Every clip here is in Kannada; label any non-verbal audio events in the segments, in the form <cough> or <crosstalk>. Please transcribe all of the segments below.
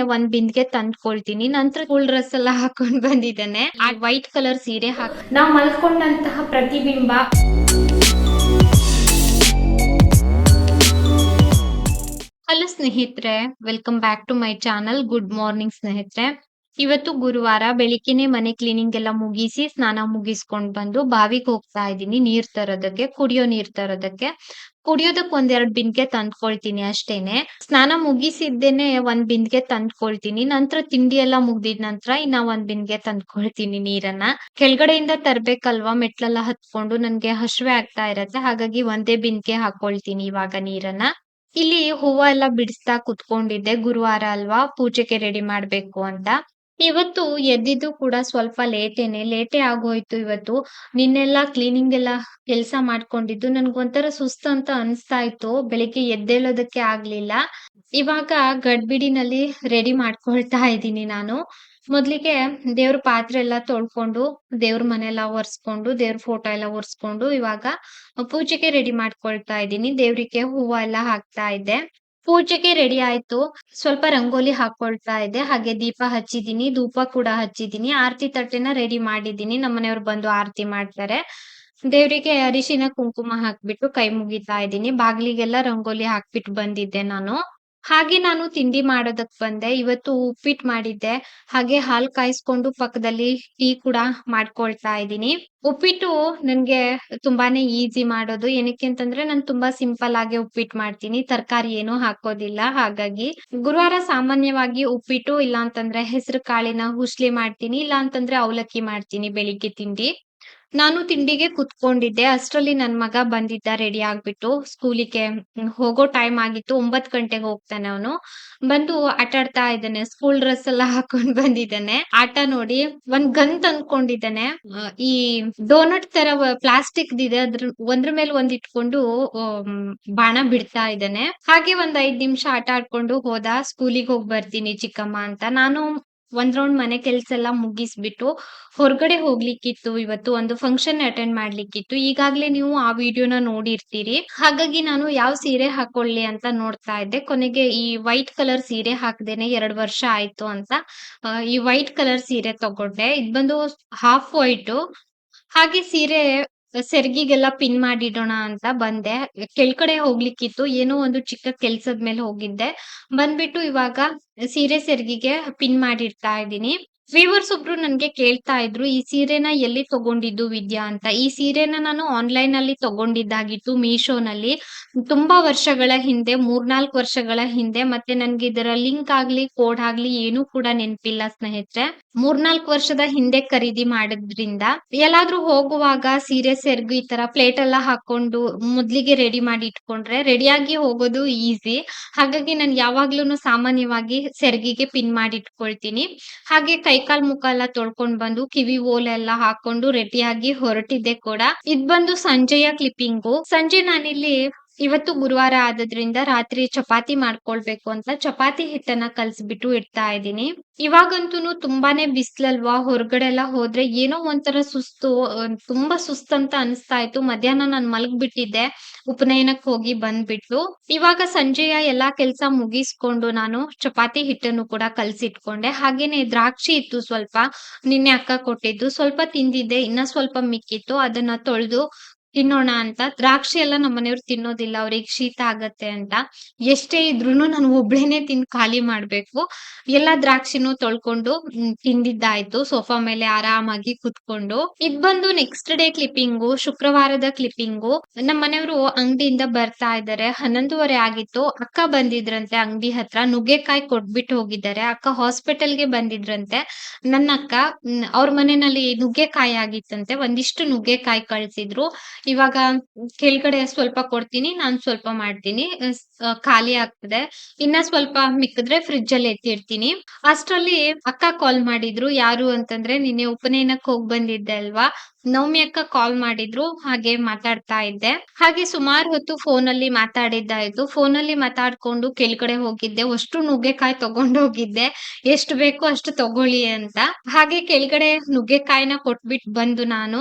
ಒಂದ್ ಬಿಂದ್ಗೆ ತಂದ್ಕೊಳ್ತೀನಿ. ನಂತರ ಫುಲ್ ಡ್ರೆಸ್ ಎಲ್ಲ ಹಾಕೊಂಡ್ ಬಂದಿದ್ದೇನೆ. ಆ ವೈಟ್ ಕಲರ್ ಸೀರೆ ಹಾಕ್ ನಾವು ಮಲ್ಕೊಂಡಂತಹ ಪ್ರತಿಬಿಂಬ. ಹಲೋ ಸ್ನೇಹಿತರೆ welcome back to my channel good morning ಸ್ನೇಹಿತರೆ. ಇವತ್ತು ಗುರುವಾರ ಬೆಳಿಗ್ಗೆನೆ ಮನೆ ಕ್ಲೀನಿಂಗ್ ಎಲ್ಲ ಮುಗಿಸಿ ಸ್ನಾನ ಮುಗಿಸ್ಕೊಂಡ್ ಬಂದು ಬಾವಿಗೆ ಹೋಗ್ತಾ ಇದ್ದೀನಿ. ನೀರ್ ತರೋದಕ್ಕೆ, ಕುಡಿಯೋ ನೀರ್ ತರೋದಕ್ಕೆ. ಕುಡಿಯೋದಕ್ ಒಂದೆರಡ್ ಬಿಂದಿಗೆ ತಂದ್ಕೊಳ್ತೀನಿ ಅಷ್ಟೇನೆ. ಸ್ನಾನ ಮುಗಿಸಿದ್ದೇನೆ ಒಂದ್ ಬಿಂದ್ಗೆ ತಂದ್ಕೊಳ್ತೀನಿ. ನಂತರ ತಿಂಡಿ ಎಲ್ಲ ಮುಗ್ದಿದ್ ನಂತರ ಇನ್ನ ಒಂದ್ ಬಿಂದಿಗೆ ತಂದ್ಕೊಳ್ತೀನಿ ನೀರನ್ನ. ಕೆಳಗಡೆಯಿಂದ ತರ್ಬೇಕಲ್ವಾ? ಮೆಟ್ಲೆಲ್ಲ ಹತ್ಕೊಂಡು ನನ್ಗೆ ಹಶ್ವೆ ಆಗ್ತಾ ಇರತ್ತೆ. ಹಾಗಾಗಿ ಒಂದೇ ಬಿಂದಿಗೆ ಹಾಕೊಳ್ತೀನಿ ಇವಾಗ ನೀರನ್ನ. ಇಲ್ಲಿ ಹೂವ ಎಲ್ಲ ಬಿಡಿಸ್ತಾ ಕುತ್ಕೊಂಡಿದ್ದೆ. ಗುರುವಾರ ಅಲ್ವಾ? ಪೂಜೆಗೆ ರೆಡಿ ಮಾಡ್ಬೇಕು ಅಂತ. ಇವತ್ತು ಎದ್ದಿದ್ದು ಕೂಡ ಸ್ವಲ್ಪ ಲೇಟೇನೆ. ಲೇಟೇ ಆಗೋಯ್ತು ಇವತ್ತು. ನಿನ್ನೆಲ್ಲ ಕ್ಲೀನಿಂಗ್ ಎಲ್ಲ ಕೆಲಸ ಮಾಡ್ಕೊಂಡಿದ್ದು. ನನ್ಗೊಂಥರ ಸುಸ್ತು ಅಂತ ಅನ್ಸ್ತಾ ಇತ್ತು ಬೆಳಿಗ್ಗೆ ಎದ್ದೇಳೋದಕ್ಕೆ ಆಗ್ಲಿಲ್ಲ. ಇವಾಗ ಗಡ್ಬಿಡಿನಲ್ಲಿ ರೆಡಿ ಮಾಡ್ಕೊಳ್ತಾ ಇದ್ದೀನಿ ನಾನು. ಮೊದ್ಲಿಗೆ ದೇವ್ರ ಪಾತ್ರೆ ಎಲ್ಲ ತೊಳ್ಕೊಂಡು, ದೇವ್ರ ಮನೆ ಎಲ್ಲ ಒರೆಸ್ಕೊಂಡು, ದೇವ್ರ ಫೋಟೋ ಎಲ್ಲ ಒರೆಸ್ಕೊಂಡು ಇವಾಗ ಪೂಜೆಗೆ ರೆಡಿ ಮಾಡ್ಕೊಳ್ತಾ ಇದ್ದೀನಿ. ದೇವ್ರಿಗೆ ಹೂವ ಎಲ್ಲ ಹಾಕ್ತಾ ಇದ್ದೆ. ಪೂಜೆಗೆ ರೆಡಿ ಆಯ್ತು. ಸ್ವಲ್ಪ ರಂಗೋಲಿ ಹಾಕೊಳ್ತಾ ಇದ್ದೆ ಹಾಗೆ ದೀಪ ಹಚ್ಚಿದೀನಿ ಧೂಪ ಕೂಡ ಹಚ್ಚಿದೀನಿ ಆರತಿ ತಟ್ಟೆನ ರೆಡಿ ಮಾಡಿದೀನಿ ನಮ್ಮನೆಯವ್ರು ಬಂದು ಆರತಿ ಮಾಡ್ತಾರೆ. ದೇವ್ರಿಗೆ ಅರಿಶಿನ ಕುಂಕುಮ ಹಾಕ್ಬಿಟ್ಟು ಕೈ ಮುಗಿತಾ ಇದ್ದೀನಿ. ಬಾಗ್ಲಿಗೆಲ್ಲ ರಂಗೋಲಿ ಹಾಕ್ಬಿಟ್ಟು ಬಂದಿದ್ದೆ ನಾನು. ಹಾಗೆ ನಾನು ತಿಂಡಿ ಮಾಡೋದಕ್ ಬಂದೆ. ಇವತ್ತು ಉಪ್ಪಿಟ್ಟು ಮಾಡಿದ್ದೆ. ಹಾಗೆ ಹಾಲ್ ಕಾಯಿಸ್ಕೊಂಡು ಪಕ್ಕದಲ್ಲಿ ಟೀ ಕೂಡ ಮಾಡ್ಕೊಳ್ತಾ ಇದ್ದೀನಿ. ಉಪ್ಪಿಟ್ಟು ನನ್ಗೆ ತುಂಬಾನೇ ಈಸಿ ಮಾಡೋದು. ಏನಕ್ಕೆ ಅಂತಂದ್ರೆ ನಾನು ತುಂಬಾ ಸಿಂಪಲ್ ಆಗಿ ಉಪ್ಪಿಟ್ಟು ಮಾಡ್ತೀನಿ. ತರಕಾರಿ ಏನು ಹಾಕೋದಿಲ್ಲ. ಹಾಗಾಗಿ ಗುರುವಾರ ಸಾಮಾನ್ಯವಾಗಿ ಉಪ್ಪಿಟ್ಟು ಇಲ್ಲ ಅಂತಂದ್ರೆ ಹೆಸರು ಕಾಳಿನ ಹುಸ್ಲಿ ಮಾಡ್ತೀನಿ. ಇಲ್ಲ ಅಂತಂದ್ರೆ ಅವಲಕ್ಕಿ ಮಾಡ್ತೀನಿ ಬೆಳಿಗ್ಗೆ ತಿಂಡಿ. ನಾನು ತಿಂಡಿಗೆ ಕುತ್ಕೊಂಡಿದ್ದೆ. ಅಷ್ಟರಲ್ಲಿ ನನ್ ಮಗ ಬಂದಿದ್ದ ರೆಡಿ ಆಗ್ಬಿಟ್ಟು ಸ್ಕೂಲಿಗೆ ಹೋಗೋ ಟೈಮ್ ಆಗಿತ್ತು. ಒಂಬತ್ ಗಂಟೆಗೆ ಹೋಗ್ತಾನೆ ಅವನು. ಬಂದು ಆಟ ಆಡ್ತಾ ಇದ್ದಾನೆ. ಸ್ಕೂಲ್ ಡ್ರೆಸ್ ಎಲ್ಲ ಹಾಕೊಂಡ್ ಬಂದಿದ್ದಾನೆ. ಆಟ ನೋಡಿ ಒಂದ್ ಗನ್ ತಂದ್ಕೊಂಡಿದ್ದಾನೆ ಈ ಡೋನಟ್ ತರ ಪ್ಲಾಸ್ಟಿಕ್ ಇದೆ. ಅದ್ರ, ಒಂದ್ರ ಮೇಲೆ ಒಂದ್ ಇಟ್ಕೊಂಡು ಬಾಣ ಬಿಡ್ತಾ ಇದ್ದಾನೆ. ಹಾಗೆ ಒಂದ್ ಐದ್ ನಿಮಿಷ ಆಟ ಆಡ್ಕೊಂಡು ಹೋದ. ಸ್ಕೂಲಿಗೆ ಹೋಗ್ ಬರ್ತೀನಿ ಚಿಕ್ಕಮ್ಮ ಅಂತ. ನಾನು ಒಂದ್ ರೌಂಡ್ ಮನೆ ಕೆಲ್ಸ ಎಲ್ಲ ಮುಗಿಸ್ಬಿಟ್ಟು ಹೊರಗಡೆ ಹೋಗ್ಲಿಕ್ಕಿತ್ತು, ಇವತ್ತು ಒಂದು ಫಂಕ್ಷನ್ ಅಟೆಂಡ್ ಮಾಡ್ಲಿಕ್ಕಿತ್ತು. ಈಗಾಗ್ಲೇ ನೀವು ಆ ವಿಡಿಯೋನ ನೋಡಿರ್ತೀರಿ. ಹಾಗಾಗಿ ನಾನು ಯಾವ ಸೀರೆ ಹಾಕೊಳ್ಳಿ ಅಂತ ನೋಡ್ತಾ ಇದ್ದೆ. ಕೊನೆಗೆ ಈ ವೈಟ್ ಕಲರ್ ಸೀರೆ ಹಾಕ್ದೇನೆ ಎರಡ್ ವರ್ಷ ಆಯ್ತು ಅಂತ ಈ ವೈಟ್ ಕಲರ್ ಸೀರೆ ತಗೊಂಡೆ. ಇದ್ ಬಂದು ಹಾಫ್ ವೈಟ್ ಹಾಗೆ ಸೀರೆ ಸೆರ್ಗಿಗೆಲ್ಲ ಪಿನ್ ಮಾಡಿಡೋಣ ಅಂತ ಬಂದೆ. ಕೆಳ್ಕಡೆ ಹೋಗ್ಲಿಕ್ಕಿತ್ತು. ಏನೋ ಒಂದು ಚಿಕ್ಕ ಕೆಲ್ಸದ ಮೇಲೆ ಹೋಗಿದ್ದೆ. ಬಂದ್ಬಿಟ್ಟು ಇವಾಗ ಸೀರೆ ಸೆರ್ಗಿಗೆ ಪಿನ್ ಮಾಡಿರ್ತಾ ಇದ್ದೀನಿ. ವ್ಯೂವರ್ಸ್ ಒಬ್ರು ನನ್ಗೆ ಕೇಳ್ತಾ ಇದ್ರು, ಈ ಸೀರೆನ ಎಲ್ಲಿ ತಗೊಂಡಿದ್ದು ವಿದ್ಯಾ ಅಂತ? ಈ ಸೀರೆನ ನಾನು ಆನ್ಲೈನ್ ಅಲ್ಲಿ ತಗೊಂಡಿದ್ದಾಗಿತ್ತು ಮೀಶೋನಲ್ಲಿ ತುಂಬಾ ವರ್ಷಗಳ ಹಿಂದೆ, ಮೂರ್ನಾಲ್ಕು ವರ್ಷಗಳ ಹಿಂದೆ, ಮತ್ತೆ ನನ್ಗೆ ಇದರ ಲಿಂಕ್ ಆಗ್ಲಿ ಕೋಡ್ ಆಗ್ಲಿ ಏನು ಕೂಡ ನೆನಪಿಲ್ಲ ಸ್ನೇಹಿತರೆ. ಮೂರ್ನಾಲ್ಕು ವರ್ಷದ ಹಿಂದೆ ಖರೀದಿ ಮಾಡಿದ್ರಿಂದ. ಎಲ್ಲಾದ್ರೂ ಹೋಗುವಾಗ ಸೀರೆ ಸೆರ್ಗು ಈ ತರ ಪ್ಲೇಟ್ ಎಲ್ಲ ಹಾಕೊಂಡು ಮೊದ್ಲಿಗೆ ರೆಡಿ ಮಾಡಿ ಇಟ್ಕೊಂಡ್ರೆ ರೆಡಿಯಾಗಿ ಹೋಗೋದು ಈಸಿ ಹಾಗಾಗಿ ನಾನು ಯಾವಾಗ್ಲೂ ಸಾಮಾನ್ಯವಾಗಿ ಸೆರ್ಗಿಗೆ ಪಿನ್ ಮಾಡಿ ಇಟ್ಕೊಳ್ತೀನಿ. ಹಾಗೆ ಕೈಕಾಲ್ ಮುಖ ಎಲ್ಲ ತೊಳ್ಕೊಂಡ್ ಬಂದು ಕಿವಿ ಓಲೆ ಎಲ್ಲ ಹಾಕೊಂಡು ರೆಡಿಯಾಗಿ ಹೊರಟಿದ್ದೆ ಕೂಡ. ಇದ್ ಬಂದು ಸಂಜೆಯ ಕ್ಲಿಪ್ಪಿಂಗು ಸಂಜೆ ನಾನಿಲ್ಲಿ ಇವತ್ತು ಗುರುವಾರ ಆದದ್ರಿಂದ ರಾತ್ರಿ ಚಪಾತಿ ಮಾಡ್ಕೊಳ್ಬೇಕು ಅಂತ ಚಪಾತಿ ಹಿಟ್ಟನ್ನ ಕಲ್ಸ್ಬಿಟ್ಟು ಇಡ್ತಾ ಇದ್ದೀನಿ. ಇವಾಗಂತೂ ತುಂಬಾನೇ ಬಿಸ್ಲಲ್ವಾ? ಹೊರಗಡೆ ಎಲ್ಲ ಹೋದ್ರೆ ಏನೋ ಒಂಥರ ಸುಸ್ತು ತುಂಬಾ ಸುಸ್ತಂತ ಅನಿಸ್ತಾ ಇತ್ತು ಮಧ್ಯಾಹ್ನ ನಾನು ಮಲಗ್ಬಿಟ್ಟಿದ್ದೆ. ಉಪನಯನಕ್ಕೆ ಹೋಗಿ ಬಂದ್ಬಿಟ್ಲು. ಇವಾಗ ಸಂಜೆಯ ಎಲ್ಲಾ ಕೆಲ್ಸ ಮುಗಿಸ್ಕೊಂಡು ನಾನು ಚಪಾತಿ ಹಿಟ್ಟನ್ನು ಕೂಡ ಕಲ್ಸಿಟ್ಕೊಂಡೆ. ಹಾಗೇನೆ ದ್ರಾಕ್ಷಿ ಇತ್ತು ಸ್ವಲ್ಪ. ನಿನ್ನೆ ಅಕ್ಕ ಕೊಟ್ಟಿದ್ದು. ಸ್ವಲ್ಪ ತಿಂದಿದ್ದೆ. ಇನ್ನ ಸ್ವಲ್ಪ ಮಿಕ್ಕಿತ್ತು. ಅದನ್ನ ತೊಳೆದು ತಿನ್ನೋಣ ಅಂತ. ದ್ರಾಕ್ಷಿ ಎಲ್ಲ ನಮ್ಮ ಮನೆಯವ್ರು ತಿನ್ನೋದಿಲ್ಲ. ಅವ್ರಿಗೆ ಶೀತ ಆಗತ್ತೆ ಅಂತ. ಎಷ್ಟೇ ಇದ್ರೂನು ನಾನು ಒಬ್ಳೇನೆ ತಿಂದು ಖಾಲಿ ಮಾಡ್ಬೇಕು. ಎಲ್ಲಾ ದ್ರಾಕ್ಷಿನೂ ತೊಳ್ಕೊಂಡು ತಿಂದಿದ್ದಾಯ್ತು. ಸೋಫಾ ಮೇಲೆ ಆರಾಮಾಗಿ ಕುತ್ಕೊಂಡು. ಇದ್ ಬಂದು ನೆಕ್ಸ್ಟ್ ಡೇ ಕ್ಲಿಪ್ಪಿಂಗು ಶುಕ್ರವಾರದ ಕ್ಲಿಪ್ಪಿಂಗು ನಮ್ಮ ಮನೆಯವರು ಅಂಗಡಿಯಿಂದ ಬರ್ತಾ ಇದ್ದಾರೆ. ಹನ್ನೊಂದುವರೆ ಆಗಿತ್ತು. ಅಕ್ಕ ಬಂದಿದ್ರಂತೆ ಅಂಗಡಿ ಹತ್ರ. ನುಗ್ಗೆಕಾಯಿ ಕೊಟ್ಬಿಟ್ಟು ಹೋಗಿದ್ದಾರೆ. ಅಕ್ಕ ಹಾಸ್ಪಿಟಲ್ಗೆ ಬಂದಿದ್ರಂತೆ. ನನ್ನ ಅಕ್ಕ ಅವ್ರ ಮನೆಯಲ್ಲಿ ನುಗ್ಗೆಕಾಯಿ ಆಗಿತ್ತಂತೆ. ಒಂದಿಷ್ಟು ನುಗ್ಗೆಕಾಯಿ ಕಳ್ಸಿದ್ರು. ಇವಾಗ ಕೆಳಗಡೆ ಸ್ವಲ್ಪ ಕೊಡ್ತೀನಿ, ನಾನ್ ಸ್ವಲ್ಪ ಮಾಡ್ತೀನಿ. ಖಾಲಿ ಆಗ್ತದೆ. ಇನ್ನ ಸ್ವಲ್ಪ ಮಿಕ್ಕಿದ್ರೆ ಫ್ರಿಜ್ ಅಲ್ಲಿ ಎತ್ತಿರ್ತೀನಿ. ಅಷ್ಟ್ರಲ್ಲಿ ಅಕ್ಕ ಕಾಲ್ ಮಾಡಿದ್ರು, ಯಾರು ಅಂತಂದ್ರೆ ನಿನ್ನೆ ಉಪನಯನಕ್ಕೆ ಹೋಗ್ ಬಂದಿದ್ದೆ ಅಲ್ವಾ? ನವಮಿ ಅಕ್ಕ ಕಾಲ್ ಮಾಡಿದ್ರು, ಹಾಗೆ ಮಾತಾಡ್ತಾ ಇದ್ದೆ. ಹಾಗೆ ಸುಮಾರು ಹೊತ್ತು ಫೋನ್ ಅಲ್ಲಿ ಮಾತಾಡಿದ್ದಾಯ್ತು ಫೋನ್ ಅಲ್ಲಿ ಮಾತಾಡ್ಕೊಂಡು ಕೆಳಗಡೆ ಹೋಗಿದ್ದೆ. ಅಷ್ಟು ನುಗ್ಗೆಕಾಯಿ ತಗೊಂಡ್ ಹೋಗಿದ್ದೆ. ಎಷ್ಟು ಬೇಕೋ ಅಷ್ಟು ತಗೊಳ್ಳಿ ಅಂತ. ಹಾಗೆ ಕೆಳಗಡೆ ನುಗ್ಗೆಕಾಯಿನ ಕೊಟ್ಬಿಟ್ ಬಂದು ನಾನು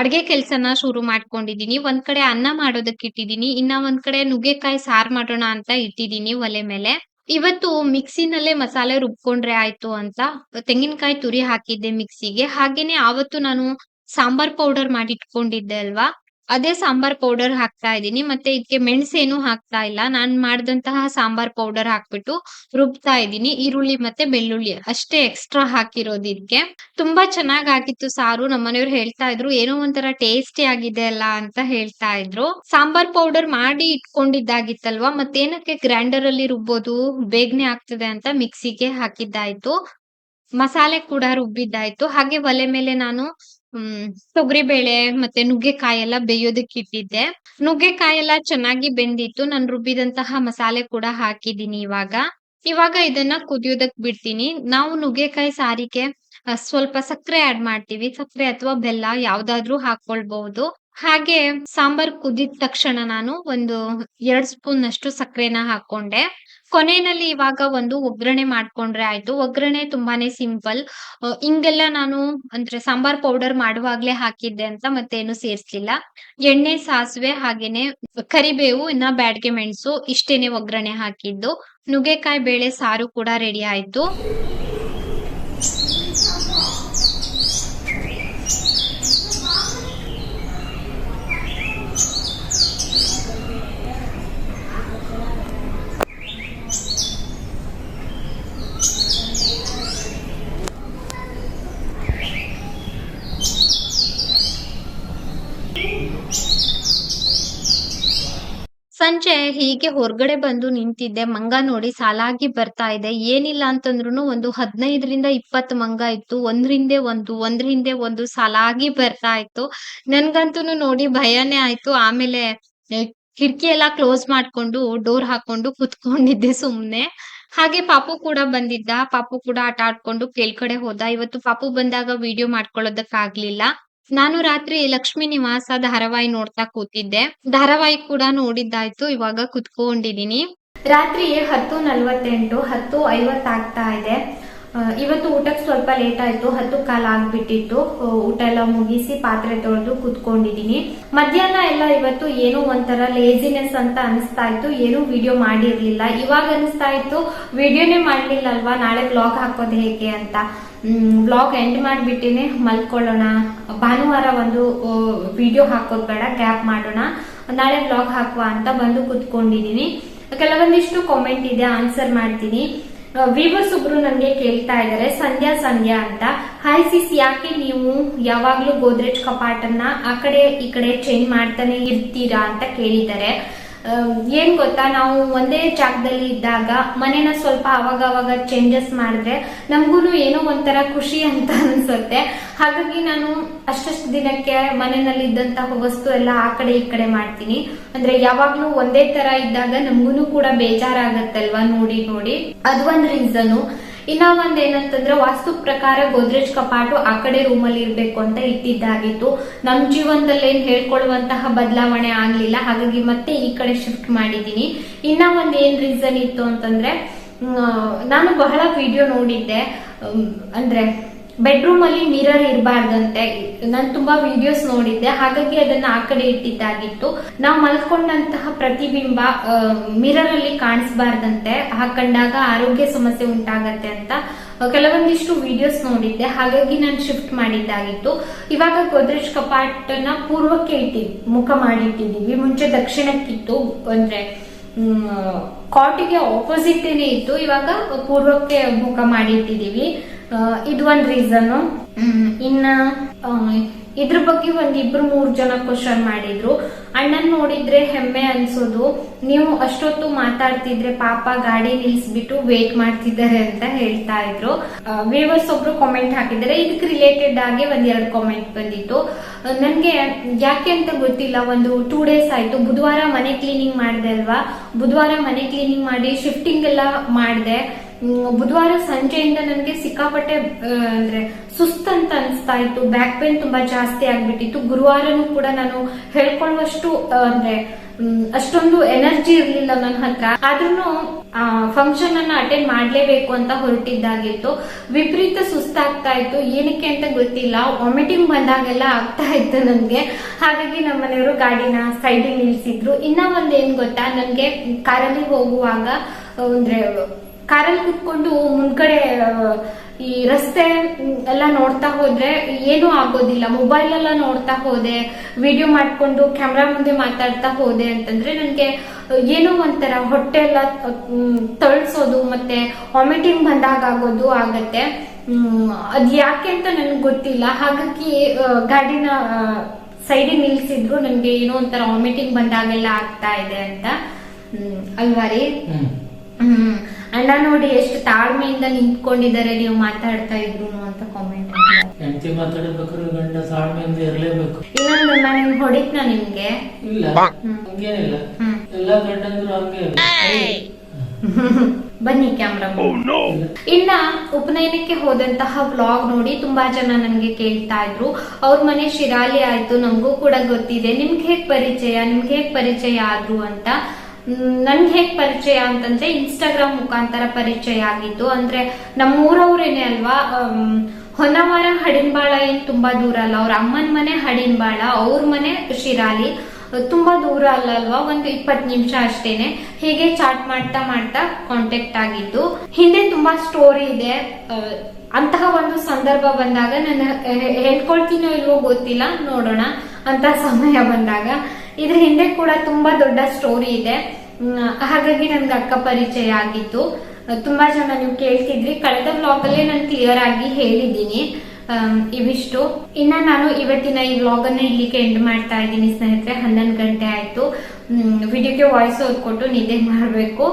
ಅಡ್ಗೆ ಕೆಲ್ಸನ ಶುರು ಮಾಡ್ಕೊಂಡಿದೀನಿ ಒಂದ್ ಕಡೆ ಅನ್ನ ಮಾಡೋದಕ್ಕೆ ಇಟ್ಟಿದೀನಿ ಇನ್ನ ಒಂದ್ ಕಡೆ ನುಗ್ಗೆಕಾಯಿ ಸಾರ್ ಮಾಡೋಣ ಅಂತ ಇಟ್ಟಿದೀನಿ ಒಲೆ ಮೇಲೆ. ಇವತ್ತು ಮಿಕ್ಸಿನಲ್ಲೇ ಮಸಾಲೆ ರುಬ್ಕೊಂಡ್ರೆ ಆಯ್ತು ಅಂತ. ತೆಂಗಿನಕಾಯಿ ತುರಿ ಹಾಕಿದ್ದೆ ಮಿಕ್ಸಿಗೆ. ಹಾಗೇನೆ ಆವತ್ತು ನಾನು ಸಾಂಬಾರ್ ಪೌಡರ್ ಮಾಡಿ ಇಟ್ಕೊಂಡಿದ್ದೆ ಅಲ್ವಾ? ಅದೇ ಸಾಂಬಾರ್ ಪೌಡರ್ ಹಾಕ್ತಾ ಇದ್ದೀನಿ. ಮತ್ತೆ ಇದಕ್ಕೆ ಮೆಣಸೇನು ಹಾಕ್ತಾ ಇಲ್ಲ. ನಾನು ಮಾಡಿದಂತಹ ಸಾಂಬಾರ್ ಪೌಡರ್ ಹಾಕ್ಬಿಟ್ಟು ರುಬ್ತಾ ಇದ್ದೀನಿ. ಈರುಳ್ಳಿ ಮತ್ತೆ ಬೆಳ್ಳುಳ್ಳಿ ಅಷ್ಟೇ ಎಕ್ಸ್ಟ್ರಾ ಹಾಕಿರೋದು ಇದಕ್ಕೆ ತುಂಬಾ ಚೆನ್ನಾಗ್ ಆಗಿತ್ತು ಸಾರು. ನಮ್ಮನೆಯವ್ರು ಹೇಳ್ತಾ ಇದ್ರು, ಏನೋ ಒಂಥರ ಟೇಸ್ಟಿ ಆಗಿದೆ ಅಲ್ಲ ಅಂತ ಹೇಳ್ತಾ ಇದ್ರು. ಸಾಂಬಾರ್ ಪೌಡರ್ ಮಾಡಿ ಇಟ್ಕೊಂಡಿದ್ದಾಗಿತ್ತಲ್ವಾ? ಮತ್ತೇನಕ್ಕೆ ಗ್ರೈಂಡರ್ ಅಲ್ಲಿ ರುಬ್ಬೋದು? ಬೇಗನೆ ಆಗ್ತದೆ ಅಂತ ಮಿಕ್ಸಿಗೆ ಹಾಕಿದ್ದಾಯ್ತು. ಮಸಾಲೆ ಕೂಡ ರುಬ್ಬಿದ್ದಾಯ್ತು. ಹಾಗೆ ಒಲೆ ಮೇಲೆ ನಾನು ಹ್ಮ್, ತೊಗರಿಬೇಳೆ ಮತ್ತೆ ನುಗ್ಗೆಕಾಯಿ ಎಲ್ಲ ಬೇಯೋದಕ್ಕೆ ಇಟ್ಟಿದ್ದೆ. ನುಗ್ಗೆಕಾಯಿ ಎಲ್ಲ ಚೆನ್ನಾಗಿ ಬೆಂದಿತ್ತು. ನಾನು ರುಬ್ಬಿದಂತಹ ಮಸಾಲೆ ಕೂಡ ಹಾಕಿದೀನಿ ಇವಾಗ. ಇವಾಗ ಇದನ್ನ ಕುದಿಯೋದಕ್ ಬಿಡ್ತೀನಿ. ನಾವು ನುಗ್ಗೆಕಾಯಿ ಸಾರಿಗೆ ಸ್ವಲ್ಪ ಸಕ್ಕರೆ ಆಡ್ ಮಾಡ್ತೀವಿ. ಸಕ್ಕರೆ ಅಥವಾ ಬೆಲ್ಲ ಯಾವ್ದಾದ್ರೂ ಹಾಕೊಳ್ಬಹುದು. ಹಾಗೆ ಸಾಂಬಾರ್ ಕುದಿದ ತಕ್ಷಣ ನಾನು ಒಂದು ಎರಡ್ ಸ್ಪೂನ್ ಅಷ್ಟು ಸಕ್ಕರೆನ ಹಾಕೊಂಡೆ. ಕೊನೆಯಲ್ಲಿ ಇವಾಗ ಒಂದು ಒಗ್ಗರಣೆ ಮಾಡ್ಕೊಂಡ್ರೆ ಆಯ್ತು. ಒಗ್ಗರಣೆ ತುಂಬಾನೇ ಸಿಂಪಲ್. ಹಿಂಗೆಲ್ಲ ನಾನು ಅಂದ್ರೆ ಸಾಂಬಾರ್ ಪೌಡರ್ ಮಾಡುವಾಗ್ಲೇ ಹಾಕಿದ್ದೆ ಅಂತ ಮತ್ತೇನು ಸೇರ್ಸ್ಲಿಲ್ಲ. ಎಣ್ಣೆ, ಸಾಸಿವೆ ಹಾಗೇನೆ ಕರಿಬೇವು, ಇನ್ನ ಬ್ಯಾಡ್ಗೆ ಮೆಣಸು ಇಷ್ಟೇನೆ ಒಗ್ಗರಣೆ ಹಾಕಿದ್ದು. ನುಗ್ಗೆಕಾಯಿ, ಬೇಳೆ, ಸಾರು ಕೂಡ ರೆಡಿ ಆಯ್ತು. ಸಂಜೆ ಹೀಗೆ ಹೊರಗಡೆ ಬಂದು ನಿಂತಿದ್ದೆ. ಮಂಗ ನೋಡಿ ಸಾಲಾಗಿ ಬರ್ತಾ ಇದೆ. ಏನಿಲ್ಲ ಅಂತಂದ್ರು ಒಂದು ಹದಿನೈದರಿಂದ ಇಪ್ಪತ್ತು ಮಂಗ ಇತ್ತು. ಒಂದ್ರ ಹಿಂದೆ ಒಂದು ಒಂದ್ರ ಹಿಂದೆ ಒಂದು ಸಾಲಾಗಿ ಬರ್ತಾ ಇತ್ತು. ನನ್ಗಂತೂ ನೋಡಿ ಭಯನೇ ಆಯ್ತು. ಆಮೇಲೆ ಕಿಟಕಿ ಎಲ್ಲ ಕ್ಲೋಸ್ ಮಾಡ್ಕೊಂಡು, ಡೋರ್ ಹಾಕೊಂಡು ಕುತ್ಕೊಂಡಿದ್ದೆ ಸುಮ್ನೆ. ಹಾಗೆ ಪಾಪು ಕೂಡ ಬಂದಿದ್ದ. ಪಾಪು ಕೂಡ ಆಟ ಆಡ್ಕೊಂಡು ಕೇಳ್ಕಡೆ ಹೋದ. ಇವತ್ತು ಪಾಪು ಬಂದಾಗ ವಿಡಿಯೋ ಮಾಡ್ಕೊಳ್ಳೋದಕ್ ಆಗ್ಲಿಲ್ಲ ನಾನು ರಾತ್ರಿ ಲಕ್ಷ್ಮಿ ನಿವಾಸ ಧಾರಾವಾಹಿ ನೋಡ್ತಾ ಕೂತಿದ್ದೆ. ಧಾರಾವಾಹಿ ಕೂಡ ನೋಡಿದ್ದಾಯ್ತು, ಇವಾಗ ಕುತ್ಕೊಂಡಿದೀನಿ ರಾತ್ರಿ ಹತ್ತು ನಲ್ವತ್ತೆಂಟು, ಹತ್ತು ಐವತ್ತಾಗ್ತಾ ಇದೆ. ಇವತ್ತು ಊಟಕ್ಕೆ ಸ್ವಲ್ಪ ಲೇಟ್ ಆಯ್ತು, ಹತ್ತು ಕಾಲ ಆಗ್ಬಿಟ್ಟಿತ್ತು. ಊಟ ಎಲ್ಲ ಮುಗಿಸಿ ಪಾತ್ರೆ ತೊಳೆದು ಕುತ್ಕೊಂಡಿದೀನಿ ಮಧ್ಯಾಹ್ನ ಎಲ್ಲ ಇವತ್ತು ಏನೋ ಒಂಥರ ಲೇಜಿನೆಸ್ ಅಂತ ಅನಿಸ್ತಾ ಇತ್ತು. ಏನೂ ವಿಡಿಯೋ ಮಾಡಿರ್ಲಿಲ್ಲ. ಇವಾಗ ಅನಿಸ್ತಾ ಇತ್ತು, ವಿಡಿಯೋನೇ ಮಾಡ್ಲಿಲ್ಲ ಅಲ್ವಾ ನಾಳೆ ಬ್ಲಾಗ್ ಹಾಕೋದು ಹೇಗೆ ಅಂತ. ಬ್ಲಾಗ್ ಎಂಡ್ ಮಾಡ್ಬಿಟ್ಟಿನೇ ಮಲ್ಕೊಳ್ಳೋಣ. ಭಾನುವಾರ ಒಂದು ವಿಡಿಯೋ ಹಾಕೋದ್ ಬೇಡ ಗ್ಯಾಪ್ ಮಾಡೋಣ. ನಾಳೆ ಬ್ಲಾಗ್ ಹಾಕುವ ಅಂತ ಬಂದು ಕುತ್ಕೊಂಡಿದೀನಿ ಕೆಲವೊಂದಿಷ್ಟು ಕಾಮೆಂಟ್ ಇದೆ ಆನ್ಸರ್ ಮಾಡ್ತೀನಿ. ವಿವರ್ಸ್ ಸುಬ್ರು ನನಗೆ ಕೇಳ್ತಾ ಇದ್ದಾರೆ, ಸಂಧ್ಯಾ ಸಂಧ್ಯಾ ಅಂತ. ಹಾಯ್ ಸಿಸ್ ಯಾಕೆ ನೀವು ಯಾವಾಗ್ಲೂ ಗೋದ್ರೇಜ್ ಕಪಾಟನ್ನ ಆ ಕಡೆ ಈ ಕಡೆ ಚೇಂಜ್ ಮಾಡ್ತಾನೆ ಇರ್ತೀರಾ? ಅಂತ ಕೇಳಿದ್ದಾರೆ. ಏನ್ ಗೊತ್ತಾ? ನಾವು ಒಂದೇ ಜಾಗದಲ್ಲಿ ಇದ್ದಾಗ ಮನೇನ ಸ್ವಲ್ಪ ಅವಾಗ ಅವಾಗ ಚೇಂಜಸ್ ಮಾಡಿದ್ರೆ ನಮ್ಗೂನು ಏನೋ ಒಂಥರ ಖುಷಿ ಅಂತ <laughs> ಅನ್ಸುತ್ತೆ. ಹಾಗಾಗಿ ನಾನು ಅಷ್ಟಷ್ಟು ದಿನಕ್ಕೆ ಮನೆಯಲ್ಲಿ ಇದ್ದಂತಹ ವಸ್ತು ಎಲ್ಲ ಆ ಕಡೆ ಈ ಕಡೆ ಮಾಡ್ತೀನಿ. ಅಂದ್ರೆ ಯಾವಾಗ್ಲೂ ಒಂದೇ ತರ ಇದ್ದಾಗ ನಮ್ಗೂನು ಕೂಡ ಬೇಜಾರಾಗತ್ತಲ್ವಾ? ನೋಡಿ ನೋಡಿ. ಅದು ಒಂದ್ ರೀಸನು ಇನ್ನ ಒಂದ್ ಏನಂತಂದ್ರೆ ವಾಸ್ತು ಪ್ರಕಾರ ಗೋದ್ರೇಜ್ ಕಪಾಟು ಆ ಕಡೆ ರೂಮಲ್ಲಿ ಇರ್ಬೇಕು ಅಂತ ಇಟ್ಟಿದ್ದಾಗಿತ್ತು. ನಮ್ ಜೀವನದಲ್ಲಿ ಏನ್ ಹೇಳ್ಕೊಳ್ಳುವಂತಹ ಬದಲಾವಣೆ ಆಗ್ಲಿಲ್ಲ. ಹಾಗಾಗಿ ಮತ್ತೆ ಈ ಕಡೆ ಶಿಫ್ಟ್ ಮಾಡಿದೀನಿ ಇನ್ನ ಒಂದ್ ಏನ್ ರೀಸನ್ ಇತ್ತು ಅಂತಂದ್ರೆ ನಾನು ಬಹಳ ವಿಡಿಯೋ ನೋಡಿದ್ದೆ. ಅಂದ್ರೆ ಬೆಡ್ರೂಮ್ ಅಲ್ಲಿ ಮಿರರ್ ಇರಬಾರ್ದಂತೆ. ನಾನು ತುಂಬಾ ವಿಡಿಯೋಸ್ ನೋಡಿದ್ದೆ. ಹಾಗಾಗಿ ಅದನ್ನ ಆ ಕಡೆ ಇಟ್ಟಿದ್ದಾಗಿತ್ತು. ನಾವು ಮಲ್ಕೊಂಡಂತಹ ಪ್ರತಿಬಿಂಬ ಮಿರರ್ ಅಲ್ಲಿ ಕಾಣಿಸಬಾರ್ದಂತೆ. ಹಾಕೊಂಡಾಗ ಆರೋಗ್ಯ ಸಮಸ್ಯೆ ಉಂಟಾಗತ್ತೆ ಅಂತ ಕೆಲವೊಂದಿಷ್ಟು ವಿಡಿಯೋಸ್ ನೋಡಿದ್ದೆ. ಹಾಗಾಗಿ ನಾನು ಶಿಫ್ಟ್ ಮಾಡಿದ್ದಾಗಿತ್ತು. ಇವಾಗ ಗೋದ್ರೇಜ್ ಕಪಾಟನ ಪೂರ್ವಕ್ಕೆ ಇಟ್ಟಿ ಮುಖ ಮಾಡಿಟ್ಟಿದ್ದೀವಿ. ಮುಂಚೆ ದಕ್ಷಿಣಕ್ಕಿತ್ತು. ಅಂದ್ರೆ ಕಾಟಿಗೆ ಆಪೋಸಿಟ್ ಇತ್ತು. ಇವಾಗ ಪೂರ್ವಕ್ಕೆ ಮುಖ ಮಾಡಿಟ್ಟಿದ್ದೀವಿ. ಇದು ಒಂದ್ ರೀಸನ್ ಇನ್ನ ಇದ್ರ ಬಗ್ಗೆ ಒಂದ್ ಇಬ್ರು ಮೂರ್ ಜನ ಕ್ವಶನ್ ಮಾಡಿದ್ರು. ಅಣ್ಣನ್ ನೋಡಿದ್ರೆ ಹೆಮ್ಮೆ ಅನ್ಸೋದು. ನೀವು ಅಷ್ಟೊತ್ತು ಮಾತಾಡ್ತಿದ್ರೆ ಪಾಪ ಗಾಡಿ ನಿಲ್ಸ್ಬಿಟ್ಟು ವೇಟ್ ಮಾಡ್ತಿದ್ದಾರೆ ಅಂತ ಹೇಳ್ತಾ ಇದ್ರು. ವ್ಯೂವರ್ಸ್ ಒಬ್ರು ಕಾಮೆಂಟ್ ಹಾಕಿದ್ದಾರೆ. ಇದಕ್ಕೆ ರಿಲೇಟೆಡ್ ಆಗಿ ಒಂದ್ ಎರಡು ಕಾಮೆಂಟ್ ಬಂದಿತ್ತು ನನ್ಗೆ ಯಾಕೆ ಅಂತ ಗೊತ್ತಿಲ್ಲ. ಒಂದು ಟೂ ಡೇಸ್ ಆಯ್ತು. ಬುಧವಾರ ಮನೆ ಕ್ಲೀನಿಂಗ್ ಮಾಡಿದೆ ಅಲ್ವಾ? ಬುಧವಾರ ಮನೆ ಕ್ಲೀನಿಂಗ್ ಮಾಡಿ ಶಿಫ್ಟಿಂಗ್ ಎಲ್ಲ ಮಾಡಿದೆ. ಬುಧವಾರ ಸಂಜೆಯಿಂದ ನನಗೆ ಸಿಕ್ಕಾಪಟ್ಟೆ ಅಂದ್ರೆ ಸುಸ್ತಂತ ಅನಿಸ್ತಾ ಇತ್ತು ಬ್ಯಾಕ್ ಪೇನ್ ತುಂಬಾ ಜಾಸ್ತಿ ಆಗ್ಬಿಟ್ಟಿತ್ತು. ಗುರುವಾರನೂ ಕೂಡ ನಾನು ಹೇಳ್ಕೊಳ್ಳುವಷ್ಟು ಅಂದ್ರೆ ಅಷ್ಟೊಂದು ಎನರ್ಜಿ ಇರ್ಲಿಲ್ಲ ನನ್ನ ಹತ್ರ. ಆದ್ರೂ ಫಂಕ್ಷನ್ ಅನ್ನ ಅಟೆಂಡ್ ಮಾಡ್ಲೇಬೇಕು ಅಂತ ಹೊರಟಿದ್ದಾಗಿತ್ತು. ವಿಪರೀತ ಸುಸ್ತಾಗ್ತಾ ಇತ್ತು ಏನಕ್ಕೆ ಅಂತ ಗೊತ್ತಿಲ್ಲ. ವಾಮಿಟಿಂಗ್ ಬಂದಾಗೆಲ್ಲ ಆಗ್ತಾ ಇತ್ತು ನನ್ಗೆ. ಹಾಗಾಗಿ ನಮ್ಮ ಮನೆಯವರು ಗಾಡಿನ ಸೈಡಿಗೆ ನಿಲ್ಸಿದ್ರು. ಇನ್ನ ಒಂದ್ ಏನ್ ಗೊತ್ತಾ? ನನ್ಗೆ ಕಾರಲ್ಲಿ ಹೋಗುವಾಗ ಅಂದ್ರೆ ಕಾರಲ್ಲಿ ಕುತ್ಕೊಂಡು ಮುಂದ್ಗಡೆ ಈ ರಸ್ತೆ ಎಲ್ಲ ನೋಡ್ತಾ ಹೋದ್ರೆ ಏನೂ ಆಗೋದಿಲ್ಲ. ಮೊಬೈಲ್ ಎಲ್ಲ ನೋಡ್ತಾ ಹೋದೆ ವಿಡಿಯೋ ಮಾಡ್ಕೊಂಡು ಕ್ಯಾಮ್ರಾ ಮುಂದೆ ಮಾತಾಡ್ತಾ ಹೋದೆ ಅಂತಂದ್ರೆ ನನಗೆ ಏನೋ ಒಂಥರ ಹೊಟ್ಟೆ ಎಲ್ಲ ತಳ್ಸೋದು ಮತ್ತೆ ವಾಮಿಟಿಂಗ್ ಬಂದಾಗ ಆಗೋದು ಆಗತ್ತೆ. ಅದ್ ಯಾಕೆ ಅಂತ ನನಗೆ ಗೊತ್ತಿಲ್ಲ. ಹಾಗಾಗಿ ಗಾಡಿನ ಸೈಡಿಗೆ ನಿಲ್ಸಿದ್ರು ನನಗೆ ಏನೋ ಒಂಥರ ವಾಮಿಟಿಂಗ್ ಬಂದಾಗೆಲ್ಲ ಆಗ್ತಾ ಇದೆ ಅಂತ. ಹ್ಮ್, ಅಲ್ವಾ ರೀ? ಹ್ಮ್. ಹ್ಮ್. ಅಣ್ಣ ನೋಡಿ ಎಷ್ಟು ತಾಳ್ಮೆಯಿಂದ ನಿಂತ್ಕೊಂಡಿದ್ದಾರೆ ನೀವು ಮಾತಾಡ್ತಾ ಇದ್ರು ಅಂತ ಕಾಮೆಂಟ್ ಹೆಂಡತಿ ಮಾತಾಡ್ಬೇಕಾದ್ರೆ ಗಂಡ ತಾಳ್ಮೆಯಿಂದ ಇರಲೇಬೇಕು. ಇನ್ನೊಂದು ನಾನು ಹೊಡಿತ್ನ ನಿಮ್ಗೆ? ಇಲ್ಲ ಹಂಗೇನಿಲ್ಲ. ಎಲ್ಲ ಎಲ್ಲಾ ಗಂಡಂದ್ರು ಹಂಗೆ. ಬನ್ನಿ ಕ್ಯಾಮ್ರಾ ಇನ್ನ ಉಪನಯನಕ್ಕೆ ಹೋದಂತಹ ವ್ಲಾಗ್ ನೋಡಿ ತುಂಬಾ ಜನ ನನ್ಗೆ ಕೇಳ್ತಾ ಇದ್ರು. ಅವ್ರ ಮನೆ ಶಿರಾಲಿ ಆಯ್ತು ನಮಗೂ ಕೂಡ ಗೊತ್ತಿದೆ. ನಿಮ್ಗೆ ಹೇಗ್ ಪರಿಚಯ ನಿಮ್ಗೆ ಹೇಗ್ ಪರಿಚಯ ಆದ್ರು ಅಂತ. ನನ್ಗೆ ಹೇಗ್ ಪರಿಚಯ ಅಂತಂದ್ರೆ ಇನ್ಸ್ಟಾಗ್ರಾಮ್ ಮುಖಾಂತರ ಪರಿಚಯ ಆಗಿತ್ತು ಅಂದ್ರೆ ನಮ್ಮೂರವ್ರೇನೆ ಅಲ್ವಾ ಹೊನ್ನವಾರ ಹಡಿನ್ಬಾಳ ಏನ್ ತುಂಬಾ ದೂರ ಅಲ್ಲ. ಅವ್ರ ಅಮ್ಮನ ಮನೆ ಹಡಿನ್ಬಾಳ, ಅವ್ರ ಮನೆ ಶಿರಾಲಿ. ತುಂಬಾ ದೂರ ಅಲ್ಲ ಅಲ್ವಾ, ಒಂದು ಇಪ್ಪತ್ತು ನಿಮಿಷ ಅಷ್ಟೇನೆ. ಹೀಗೆ ಚಾಟ್ ಮಾಡ್ತಾ ಮಾಡ್ತಾ ಕಾಂಟ್ಯಾಕ್ಟ್ ಆಗಿದ್ದು. ಹಿಂದೆ ತುಂಬಾ ಸ್ಟೋರಿ ಇದೆ. ಅಂತಹ ಒಂದು ಸಂದರ್ಭ ಬಂದಾಗ ನಾನು ಹೇಳ್ಕೊಳ್ತೀನೋ ಇಲ್ವೋ ಗೊತ್ತಿಲ್ಲ, ನೋಡೋಣ ಅಂತ ಸಮಯ ಬಂದಾಗ. ಇದ್ರ ಹಿಂದೆ ಕೂಡ ತುಂಬಾ ದೊಡ್ಡ ಸ್ಟೋರಿ ಇದೆ. ಹಾಗಾಗಿ ನನ್ಗೆ ಅಕ್ಕ ಪರಿಚಯ ಆಗಿತ್ತು ತುಂಬಾ ಜನ ನೀವು ಕೇಳ್ತಿದ್ರಿ. ಕಳೆದ ಬ್ಲಾಗ್ ಅಲ್ಲೇ ನಾನು ಕ್ಲಿಯರ್ ಆಗಿ ಹೇಳಿದ್ದೀನಿ. ಇವಿಷ್ಟು. ಇನ್ನ ನಾನು ಇವತ್ತಿನ ಈ ವ್ಲಾಗ್ ಅನ್ನ ಇಲ್ಲಿಗೆ ಎಂಡ್ ಮಾಡ್ತಾ ಇದ್ದೀನಿ ಸ್ನೇಹಿತರೆ. ಹನ್ನೊಂದು ಗಂಟೆ ಆಯ್ತು. ವಿಡಿಯೋಗೆ ವಾಯ್ಸ್ ಓದ್ಕೊಟ್ಟು ನಿದ್ದೆ ಮಾಡಬೇಕು.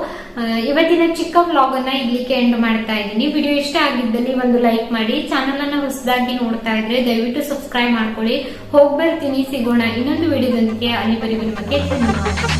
ಇವತ್ತಿನ ಚಿಕ್ಕ ವ್ಲಾಗ್ ಅನ್ನ ಇಲ್ಲಿಗೆ ಎಂಡ್ ಮಾಡ್ತಾ ಇದ್ದೀನಿ. ವಿಡಿಯೋ ಇಷ್ಟ ಆಗಿದ್ದಲ್ಲಿ ಒಂದು ಲೈಕ್ ಮಾಡಿ ಚಾನಲ್ ಅನ್ನ ಹೊಸದಾಗಿ ನೋಡ್ತಾ ಇದ್ರೆ ದಯವಿಟ್ಟು ಸಬ್ಸ್ಕ್ರೈಬ್ ಮಾಡ್ಕೊಳ್ಳಿ. ಹೋಗ್ಬರ್ತೀನಿ ಸಿಗೋಣ ಇನ್ನೊಂದು ವಿಡಿಯೋದೊಂದಿಗೆ ಅಲ್ಲಿವರೆಗೂ ನಿಮಗೆ ಧನ್ಯವಾದ